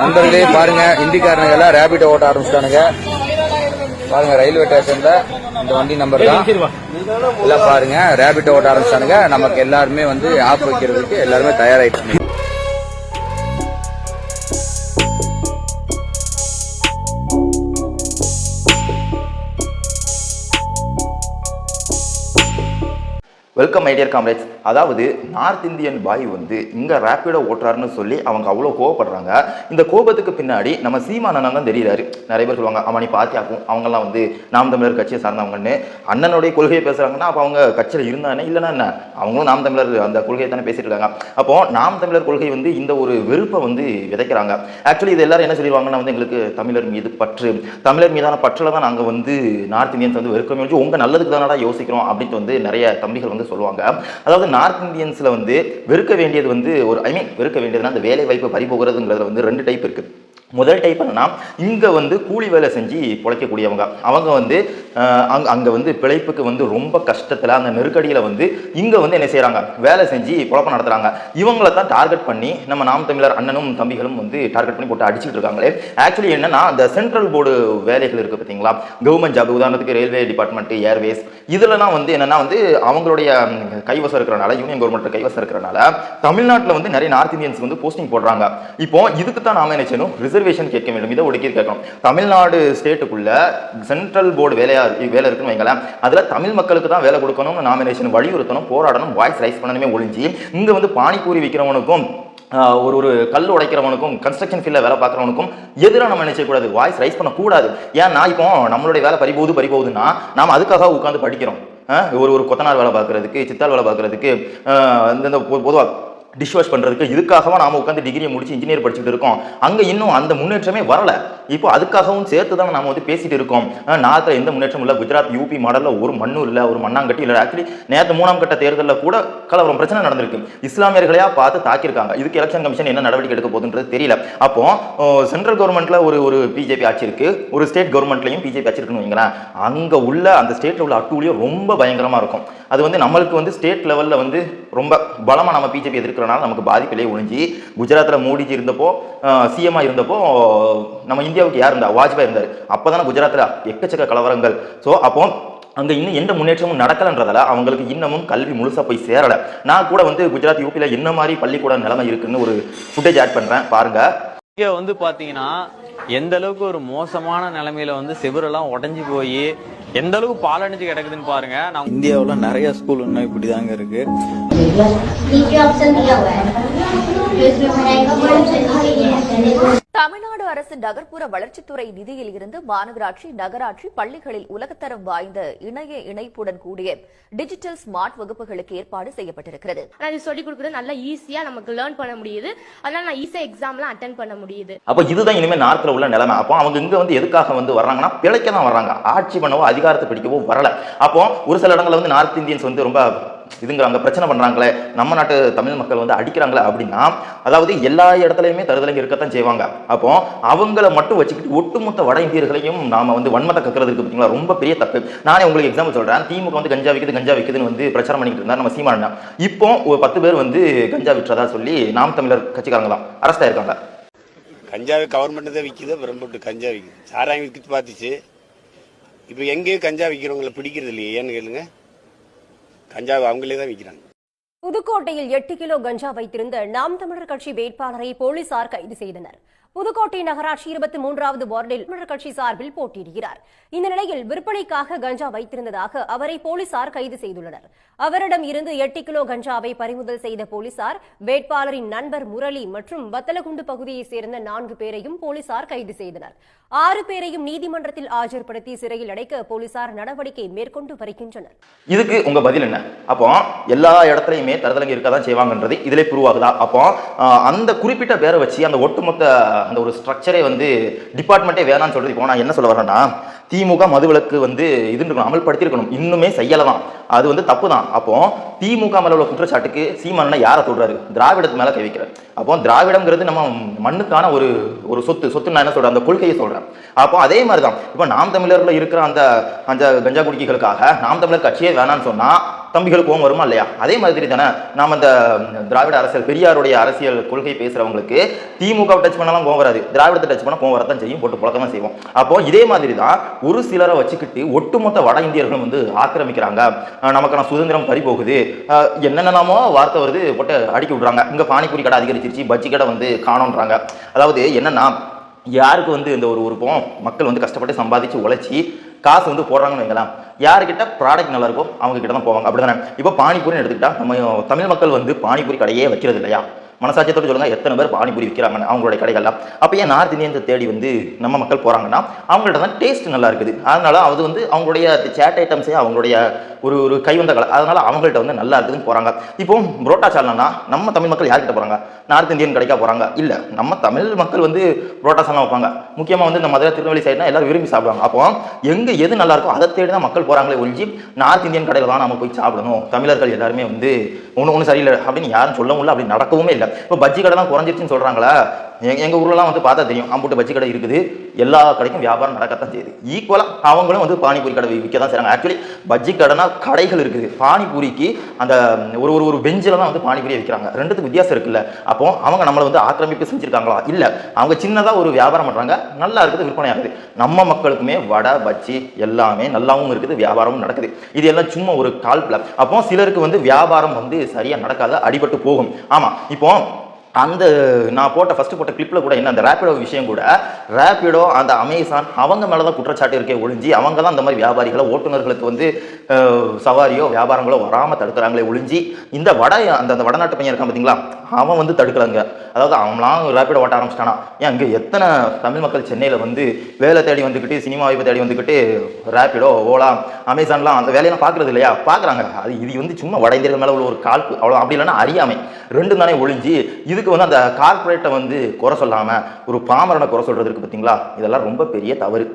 நண்பர்களே பாருங்க இந்திக்காரனுங்க எல்லாம் ரேபிட் ஓட்ட ஆரம்பிச்சிட்டானுங்க. பாருங்க ரயில்வே ஸ்டேஷன்ல இந்த வண்டி நம்பர் தான். எல்லாம் பாருங்க ரேபிட் ஓட்ட ஆரம்பிச்சானுங்க நமக்கு எல்லாருமே வந்து ஆப் வைக்கிறதுக்கு எல்லாருமே தயாராயிட்டு வெல்கம் மைடியர் காம்ரேட்ஸ் அதாவது நார்த் இந்தியன் பாய் வந்து இங்கே ரேப்பிடோ ஓட்டுறாருன்னு சொல்லி அவங்க அவ்வளோ கோவப்படுறாங்க. இந்த கோபத்துக்கு பின்னாடி நம்ம சீமானன் தான் தெரியுறாரு. நிறைய பேர் சொல்லுவாங்க அவன் நீ பாத்தியாக்கும்? அவங்கெல்லாம் வந்து நாம் தமிழர் கட்சியை சார்ந்தவங்கன்னு. அண்ணனுடைய கொள்கையை பேசுகிறாங்கன்னா அப்போ அவங்க கட்சியில் இருந்தானே இல்லைன்னா என்ன? அவங்களும் நாம் தமிழர் அந்த கொள்கையை தானே பேசிட்டு இருக்காங்க. அப்போ நாம் தமிழர் கொள்கை வந்து இந்த ஒரு வெறுப்பை வந்து விதைக்கிறாங்க. ஆக்சுவலி இது எல்லாரும் என்ன சொல்லிடுவாங்கன்னா வந்து எங்களுக்கு தமிழர் மீது பற்று. தமிழர் மீதான பற்றில் தான் நாங்கள் வந்து நார்த் இந்தியன்ஸ் வந்து வெறுக்கமே வச்சு உங்கள் நல்லதுக்கு தானடா யோசிக்கிறோம் அப்படின்ட்டு வந்து நிறைய தம்பிகள் வந்து சொல்லுவாங்க. அதாவது நார்த் இந்தியன்ஸில் வந்து வெறுக்க வேண்டியது வந்து ஒரு ஐ மீன் வெறுக்க வேண்டியதுன்னா அந்த வேலை வாய்ப்பு பறிபோகிறதுங்கிறதுல வந்து ரெண்டு டைப் இருக்குது முதல் டைப் என்னன்னா இங்கே வந்து கூலி வேலை செஞ்சு பிழைக்கக்கூடியவங்க. அவங்க வந்து அங்கே அங்கே வந்து பிழைப்புக்கு வந்து ரொம்ப கஷ்டத்தில் அந்த நெருக்கடியில் வந்து இங்கே வந்து என்ன செய்கிறாங்க வேலை செஞ்சு குழப்பம் நடத்துகிறாங்க இவங்கள தான் டார்கெட் பண்ணி நம்ம நாம் தமிழர் அண்ணனும் தம்பிகளும் வந்து டார்கெட் பண்ணி போட்டு அடிச்சுட்டு இருக்காங்களே. ஆக்சுவலி என்னன்னா இந்த சென்ட்ரல் போர்டு வேலைகள் இருக்குது பார்த்தீங்களா கவர்மெண்ட் ஜாப் உதாரணத்துக்கு ரயில்வே டிபார்ட்மெண்ட் ஏர்வேஸ் இதிலலாம் வந்து என்னன்னா வந்து அவங்களுடைய கைவசம் இருக்கிறனால யூனியன் கவர்மெண்ட் கைவசம் இருக்கிறனால தமிழ்நாட்டில் வந்து நிறைய நார்த் இந்தியன்ஸ் வந்து போஸ்டிங் போடுறாங்க. இப்போ இதுக்கு தான் நாம என்ன செய்யணும்? ரிசர்வேஷன் கேட்க வேண்டும். இதை ஒடுக்கி கேட்கணும். தமிழ்நாடு ஸ்டேட்டுக்குள்ள சென்ட்ரல் போர்டு வேலையா வேலை இருக்குன்னு வைங்களேன். அதில் தமிழ் மக்களுக்கு தான் வேலை கொடுக்கணும்னு நாமினேஷன் வலியுறுத்தணும் போராடணும் வாய்ஸ் ரைஸ் பண்ணணுமே ஒழிஞ்சு இங்கே வந்து பானிபூரி விற்கிறவனுக்கும் ஒரு ஒரு கல் உடைக்கிறவனுக்கும் கன்ஸ்ட்ரக்ஷன் ஃபீல்டில் வேலை பார்க்குறவனுக்கும் எதிராக நம்ம நினைச்சக்கூடாது வாய்ஸ் ரைஸ் பண்ணக்கூடாது ஏன்னா இப்போ நம்மளுடைய வேலை பறிபோகுது பறிபோகுதுன்னா நாம் அதுக்காக உட்காந்து படிக்கிறோம். ஒரு ஒரு கொத்தனார் வேலை பார்க்குறதுக்கு சித்தால் வேலை பார்க்குறதுக்கு இந்த பொதுவாக டிஷ்வாஷ் பண்ணுறதுக்கு இதுக்காகவா நாம் உட்காந்து டிகிரியை முடிச்சு இன்ஜினியர் படிச்சுட்டு இருக்கோம். அங்கே இன்னும் அந்த முன்னேற்றமே வரலை. இப்போ அதுக்காகவும் சேர்த்து தான் நம்ம வந்து பேசிட்டு இருக்கோம். நாட்டில் எந்த முன்னேற்றமும் இல்லை. குஜராத் யூபி மாடலில் ஒரு மண்ணும் இல்லை ஒரு மண்ணாங்கட்டி இல்லை. ஆக்சுவலி நேற்று மூணாம் கட்ட தேர்தலில் கூட கலவரம் பிரச்சனை நடந்திருக்கு. இஸ்லாமியர்களையா பார்த்து தாக்கியிருக்காங்க. இதுக்கு எலெக்ஷன் கமிஷன் என்ன நடவடிக்கை எடுக்க போகுதுன்றது தெரியல. அப்போ சென்ட்ரல் கவர்மெண்ட்ல ஒரு ஒரு பிஜேபி ஆட்சி இருக்கு. ஒரு ஸ்டேட் கவர்மெண்ட்லையும் பிஜேபி ஆட்சி இருக்குன்னு வைங்களேன். அங்கே உள்ள அந்த ஸ்டேட்டில் உள்ள அட்டூழியம் ரொம்ப பயங்கரமாக இருக்கும். அது வந்து நம்மளுக்கு வந்து ஸ்டேட் லெவலில் வந்து ரொம்ப பலமாக நம்ம பிஜேபி எதிர்க்கிறனால நமக்கு பாதிப்பிலே ஒழிஞ்சு குஜராத்தில் மோடிஜி இருந்தப்போ சிஎம்ஆ இருந்தப்போ நம்ம இந்தியாவுக்கு யார் இருந்தா வாஜ்பாய் இருந்தார் அப்போ தானே குஜராத்தில் எக்கச்சக்க கலவரங்கள் ஸோ அப்போ அங்கே இன்னும் எந்த முன்னேற்றமும் நடக்கலன்றதால அவங்களுக்கு இன்னமும் கல்வி முழுசாக போய் சேரலை நான் கூட வந்து குஜராத் யூபியில் என்ன மாதிரி பள்ளிக்கூட நிலைமை இருக்குன்னு ஒரு ஃபுட்டேஜ் ஆட் பண்ணுறேன் பாருங்கள் இங்க வந்து பாத்தீங்கன்னா எந்த அளவுக்கு ஒரு மோசமான நிலைமையில வந்து செவுரெல்லாம் உடைஞ்சு போய் எந்த அளவுக்கு பாலடைஞ்சு கிடக்குதுன்னு பாருங்க நான் இந்தியாவில் நிறைய ஸ்கூல் இன்னும் இப்படி தாங்க இருக்கு தமிழ்நாடு அரசு நகர்ப்புற வளர்ச்சித்துறை நிதியில் இருந்து மாநகராட்சி நகராட்சி பள்ளிகளில் உலகத்தரம் வாய்ந்த இணைய இணைப்புடன் கூடிய டிஜிட்டல் ஸ்மார்ட் வகுப்புகளுக்கு ஏற்பாடு செய்யப்பட்டிருக்கிறது. நான் சொல்லிக் கொடுக்குறது நல்லா ஈஸியா நமக்கு லேர்ன் பண்ண முடியுது. அதனால நான் ஈஸியா எக்ஸாம்லாம் அட்டன் பண்ண முடியுது. அப்போ இதுதான் இனிமேல் நாட்டில் உள்ள நிலைமை. அப்போ அவங்க இங்க வந்து எதுக்காக வந்து வர்றாங்கன்னா பிழைக்க தான் வர்றாங்க. ஆட்சி பண்ணவோ அதிகாரத்தை பிடிக்கவோ வரல. அப்போ ஒரு சில இடங்களில் வந்து நார்த் இந்தியன்ஸ் வந்து ரொம்ப இதுங்கிறாங்க பிரச்சனை பண்றாங்களே நம்ம நாட்டு தமிழ் மக்கள் வந்து அடிக்கிறாங்களே அப்படின்னா அதாவது எல்லா இடத்துலையுமே தருதலைங்க இருக்கத்தான் செய்வாங்க. அப்போ அவங்கள மட்டும் வச்சுக்கிட்டு ஒட்டுமொத்த வட இந்தியர்களையும் நாம வந்து வன்மத்தை கக்கிறதுக்கு பார்த்தீங்களா ரொம்ப பெரிய தப்பு. நானே உங்களுக்கு எக்ஸாம்பிள் சொல்றேன். திமுக வந்து கஞ்சா விற்குது கஞ்சா விற்குதுன்னு வந்து பிரச்சாரம் பண்ணிக்கிட்டு இருந்தார் நம்ம சீமானா இப்போ ஒரு பத்து பேர் வந்து கஞ்சா விற்றதா சொல்லி நாம் தமிழர் கட்சிக்காரங்களாம் அரெஸ்ட் ஆயிருக்காங்க கஞ்சாவை கவர்மெண்ட் தான் விற்கிது அப்புறம் கஞ்சா விற்கிது சாராயம் விற்கிட்டு பார்த்துச்சு. இப்போ எங்கேயும் கஞ்சா விற்கிறவங்கள பிடிக்கிறது இல்லையே ஏன்னு கேளுங்க. கஞ்சாவை அவங்களே தான் விற்கிறாங்க. புதுக்கோட்டையில் எட்டு கிலோ கஞ்சா வைத்திருந்த நாம் தமிழர் கட்சி வேட்பாளரை போலீசார் கைது செய்தனர். புதுக்கோட்டை நகராட்சி இருபத்தி மூன்றாவது வார்டில் தமிழர் கட்சி சார்பில் போட்டியிடுகிறார். இந்த நிலையில் விற்பனைக்காக கஞ்சா வைத்திருந்ததாக அவரை போலீசார் கைது செய்துள்ளனர். அவரிடம் இருந்து எட்டு கிலோ கஞ்சாவை பறிமுதல் செய்த போலீசார் வேட்பாளரின் நண்பர் முரளி மற்றும் வத்தலகுண்டு பகுதியைச் சேர்ந்த நான்கு பேரையும் போலீசார் கைது செய்தனர். ஆறு பேரையும் நீதிமன்றத்தில் ஆஜர்படுத்தி சிறையில் அடைக்க போலீசார் நடவடிக்கை மேற்கொண்டு வருகின்றனர். இதுக்கு உங்க பதில் என்ன? அப்போ எல்லா இடத்துலையுமே தரதலங்க இருக்க தான் செய்வாங்கன்றது இதிலே புருவாகுதா? அப்போ அந்த குறிப்பிட்ட பேரை வச்சு அந்த ஒட்டுமொத்த அந்த ஒரு ஸ்ட்ரக்சரே வந்து டிபார்ட்மெண்ட்டே வேணாம்னு சொல்றது. இப்போ நான் என்ன சொல்ல வரேன்னா திமுக மதுவிலக்கு வந்து இது இருக்கணும் அமல்படுத்தியிருக்கணும். இன்னுமே செய்யலை தான் அது வந்து தப்பு தான் அப்போ திமுக மேல உள்ள குற்றச்சாட்டுக்கு சீமானனை யாரை தொடுறாரு திராவிடத்து மேல கை வைக்கிறார். அப்போ திராவிடம்ங்கிறது நம்ம மண்ணுக்கான ஒரு ஒரு சொத்து. சொத்து நான் என்ன சொல்றேன் அந்த கொள்கையை சொல்றேன் அப்போ அதே மாதிரி தான் இப்போ நாம் தமிழர்ல இருக்கிற அந்த அந்த கஞ்சா குடிக்கைகளுக்காக நாம் தமிழர் கட்சியே வேணாம்னு சொன்னா தம்பிகளுக்கு கோவம் வருமா இல்லையா? அதே மாதிரி தானே நாம் அந்த திராவிட அரசியல் பெரியாருடைய அரசியல் கொள்கை பேசுறவங்களுக்கு திமுக டச் பண்ணலாம் கோவம் வராது. திராவிடத்தை டச் பண்ணால் கோவம் வரதான் செய்யும். போட்டு புழக்கமாக செய்வோம். அப்போ இதே மாதிரி தான் ஒரு சிலரை வச்சுக்கிட்டு ஒட்டுமொத்த வட இந்தியர்களும் வந்து ஆக்கிரமிக்கிறாங்க. நமக்கான சுதந்திரம் பறி போகுது வார்த்தை வருது போட்டு அடிக்க விடுறாங்க. இங்கே பானிபூரி கடை அதிகரிச்சிருச்சு பஜ்ஜி கடை வந்து காணோன்றாங்க. அதாவது என்னென்னா யாருக்கு வந்து இந்த ஒரு உறுப்பம்? மக்கள் வந்து கஷ்டப்பட்டு சம்பாதிச்சு உழைச்சி காசு வந்து போடுறாங்கன்னு வைங்களேன். யாருக்கிட்ட ப்ராடக்ட் நல்லா இருக்கோ அவங்க கிட்ட தான் போவாங்க. அப்படிதானே இப்போ பானிபூரின்னு எடுத்துக்கிட்டா நம்ம தமிழ் மக்கள் வந்து பானிபூரி கடையே வைக்கிறது இல்லையா? மனசாட்சியத்தோட சொல்லுங்க எத்தனை பேர் பானிபூரி விற்கிறாங்க அவங்களுடைய கடைகள்லாம். அப்போ ஏன் நார்த் இந்தியன்ஸை தேடி வந்து நம்ம மக்கள் போகிறாங்கன்னா அவங்கள்ட்ட தான் டேஸ்ட் நல்லா இருக்குது. அதனால அது வந்து அவங்களுடைய சேட் ஐட்டம்ஸே அவங்களுடைய ஒரு ஒரு கைவந்த கலை. அதனால அவங்கள்ட்ட வந்து நல்லா இருக்குதுன்னு போகிறாங்க இப்போ புரோட்டா சால்னா நம்ம தமிழ் மக்கள் யார்கிட்ட போகிறாங்க நார்த் இந்தியன் கடைக்காக போகிறாங்க இல்லை நம்ம தமிழ் மக்கள் வந்து புரோட்டா சால்னா வைப்பாங்க. முக்கியமாக வந்து இந்த மதுரை திருநெல்வேலி சைடுனா எல்லாரும் விரும்பி சாப்பிடுவாங்க. அப்போ எங்கே எது நல்லா இருக்கோ அதை தேடி தான் மக்கள் போகிறாங்களே ஒழிஞ்சு நார்த் இந்தியன் கடையில் தான் நம்ம போய் சாப்பிடணும். தமிழர்கள் எல்லாருமே வந்து ஒன்று ஒன்றும் சரியில்லை அப்படின்னு யாரும் சொல்ல முடியல அப்படி நடக்கவுமே இல்லை. இப்போ பஜ்ஜி கடை தான் குறைஞ்சிருச்சுன்னு சொல்கிறாங்களா எங்கள் எங்கள் ஊர்லலாம் வந்து பார்த்தா தெரியும். அம்புட்டு பஜ்ஜி கடை இருக்குது. எல்லா கடைக்கும் வியாபாரம் நடக்கத்தான் செய்யுது. ஈக்குவலாக அவங்களும் வந்து பானிபூரி கடை விற்க தான் செய்கிறாங்க ஆக்சுவலி பஜ்ஜி கடைனா கடைகள் இருக்குது. பானிபூரிக்கு அந்த ஒரு ஒரு ஒரு பெஞ்சில் தான் வந்து பானிபூரியை விற்கிறாங்க ரெண்டுத்துக்கு வித்தியாசம் இருக்குல்ல. அப்போ அவங்க நம்மளை வந்து ஆக்கிரமிப்பு செஞ்சுருக்காங்களா? இல்லை. அவங்க சின்னதாக ஒரு வியாபாரம் பண்ணுறாங்க நல்லா இருக்குது விற்பனை ஆகுது. நம்ம மக்களுக்குமே வடை பஜ்ஜி எல்லாமே நல்லாவும் இருக்குது வியாபாரமும் நடக்குது. இது எல்லாம் சும்மா ஒரு கால்பில் அப்போ சிலருக்கு வந்து வியாபாரம் வந்து சரியாக நடக்காத அடிபட்டு போகும். ஆமாம் இப்போ அந்த நான் போட்ட ஃபஸ்ட்டு போட்ட கிளிப்பில் கூட என்ன அந்த ரேப்பிடோ விஷயம் கூட ரேப்பிடோ அந்த அமேசான் அவங்க மேலே தான் குற்றச்சாட்டு இருக்கே ஒழிஞ்சு அவங்க தான் இந்த மாதிரி வியாபாரிகளை ஓட்டுநர்களுக்கு வந்து சவாரியோ வியாபாரங்களோ வராமல் தடுக்கிறாங்களே ஒழிஞ்சு இந்த வட அந்த அந்த வடநாட்டு பையன் இருக்கான் பார்த்தீங்களா அவன் வந்து தடுக்கலைங்க. அதாவது அவன்லாம் ரேப்பிடோ ஓட்ட ஆரம்பிச்சிட்டானா. ஏன் இங்கே எத்தனை தமிழ் மக்கள் சென்னையில் வந்து வேலை தேடி வந்துக்கிட்டு சினிமா வாய்ப்பு தேடி வந்துக்கிட்டு ரேப்பிடோ ஓலா அமேசான்லாம் அந்த வேலையெல்லாம் பார்க்குறது இல்லையா? பார்க்குறாங்க. அது இது வந்து சும்மா வட இந்தியர்கள் மேலே உள்ள ஒரு கால் அவ்வளோ அப்படி இல்லைன்னா அறியாமை. ரெண்டும் தானே ஒழிஞ்சு இதுக்கு வந்து அந்த கார்ப்பரேட்டை வந்து குறை சொல்லாமல் ஒரு பாமரனை குறை சொல்கிறது இருக்குது பார்த்தீங்களா இதெல்லாம் ரொம்ப பெரிய தவறு.